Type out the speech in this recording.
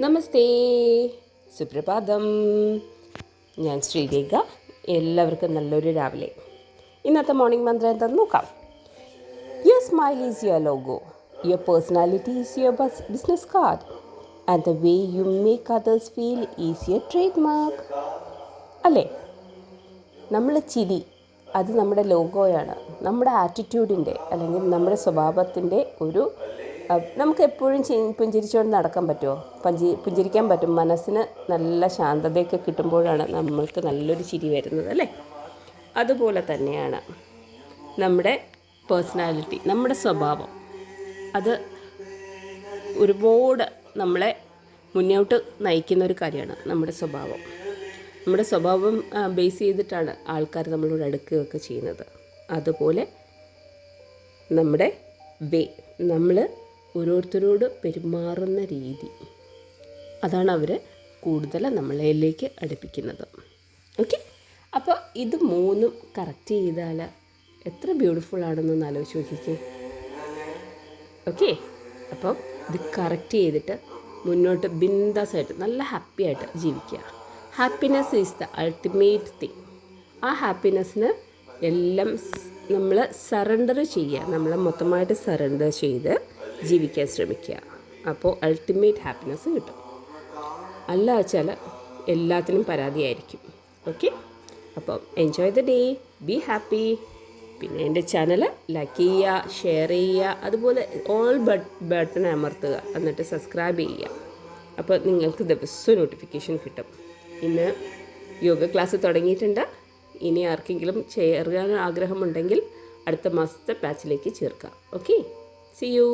നമസ്തേ. സുപ്രഭാതം. ഞാൻ ശ്രീരേഖ. എല്ലാവർക്കും നല്ലൊരു രാവിലെ. ഇന്നത്തെ മോർണിംഗ് മന്ത്രം എന്താണെന്ന് നോക്കാം. Your smile is your logo your personality is your bus business card and the way you make others feel is your trademark അല്ലേ? നമ്മൾ ചിരി അത് നമ്മുടെ ലോഗോയാണ് നമ്മുടെ ആറ്റിറ്റ്യൂഡിന്റെ അല്ലെങ്കിൽ നമ്മുടെ സ്വഭാവത്തിന്റെ ഒരു നമുക്ക് എപ്പോഴും പുഞ്ചിരിച്ചുകൊണ്ട് നടക്കാൻ പറ്റുമോ പഞ്ചി പുഞ്ചിരിക്കാൻ പറ്റും. മനസ്സിന് നല്ല ശാന്തതയൊക്കെ കിട്ടുമ്പോഴാണ് നമ്മൾക്ക് നല്ലൊരു ചിരി വരുന്നത് അല്ലേ? അതുപോലെ തന്നെയാണ് നമ്മുടെ പേഴ്സണാലിറ്റി നമ്മുടെ സ്വഭാവം. അത് ഒരുപാട് നമ്മളെ മുന്നോട്ട് നയിക്കുന്ന ഒരു കാര്യമാണ് നമ്മുടെ സ്വഭാവം. നമ്മുടെ സ്വഭാവം ബേസ് ചെയ്തിട്ടാണ് ആൾക്കാർ നമ്മളോട് അടുക്കുകയൊക്കെ ചെയ്യുന്നത്. അതുപോലെ നമ്മുടെ വേ നമ്മൾ ഓരോരുത്തരോട് പെരുമാറുന്ന രീതി. അതാണ് അവർ കൂടുതൽ നമ്മളിലേക്ക് അടുപ്പിക്കുന്നത്. ഓക്കെ? അപ്പോൾ ഇത് മൂന്നും കറക്റ്റ് ചെയ്താൽ എത്ര ബ്യൂട്ടിഫുൾ ആണെന്നൊന്ന് ആലോചിച്ച് നോക്കിക്കേ. ഓക്കെ? അപ്പം ഇത് കറക്റ്റ് ചെയ്തിട്ട് മുന്നോട്ട് ബിന്ദാസായിട്ട് നല്ല ഹാപ്പി ആയിട്ട് ജീവിക്കുക. Happiness is the ultimate thing ആ ഹാപ്പിനെസ്സിന് എല്ലാം നമ്മൾ സറണ്ടർ ചെയ്യുക. നമ്മൾ മൊത്തമായിട്ട് സറണ്ടർ ചെയ്ത് ജീവിക്കാൻ ശ്രമിക്കുക. അപ്പോൾ അൾട്ടിമേറ്റ് ഹാപ്പിനെസ് കിട്ടും. അല്ല വെച്ചാൽ എല്ലാത്തിനും പരാതിയായിരിക്കും. ഓക്കെ അപ്പം enjoy the day be happy പിന്നെ എന്റെ ചാനൽ ലൈക്ക് ചെയ്യുക ഷെയർ ചെയ്യുക. അതുപോലെ ഓൾ ബട്ട് ബട്ടൺ അമർത്തുക. എന്നിട്ട് സബ്സ്ക്രൈബ് ചെയ്യുക. അപ്പോൾ നിങ്ങൾക്ക് ദിവസവും നോട്ടിഫിക്കേഷൻ കിട്ടും. ഇന്ന് യോഗ ക്ലാസ് തുടങ്ങിയിട്ടുണ്ട്. ഇനി ആർക്കെങ്കിലും ചേർക്കാൻ ആഗ്രഹമുണ്ടെങ്കിൽ അടുത്ത മാസത്തെ പാച്ചിലേക്ക് ചേർക്കാം ഓക്കെ സി യു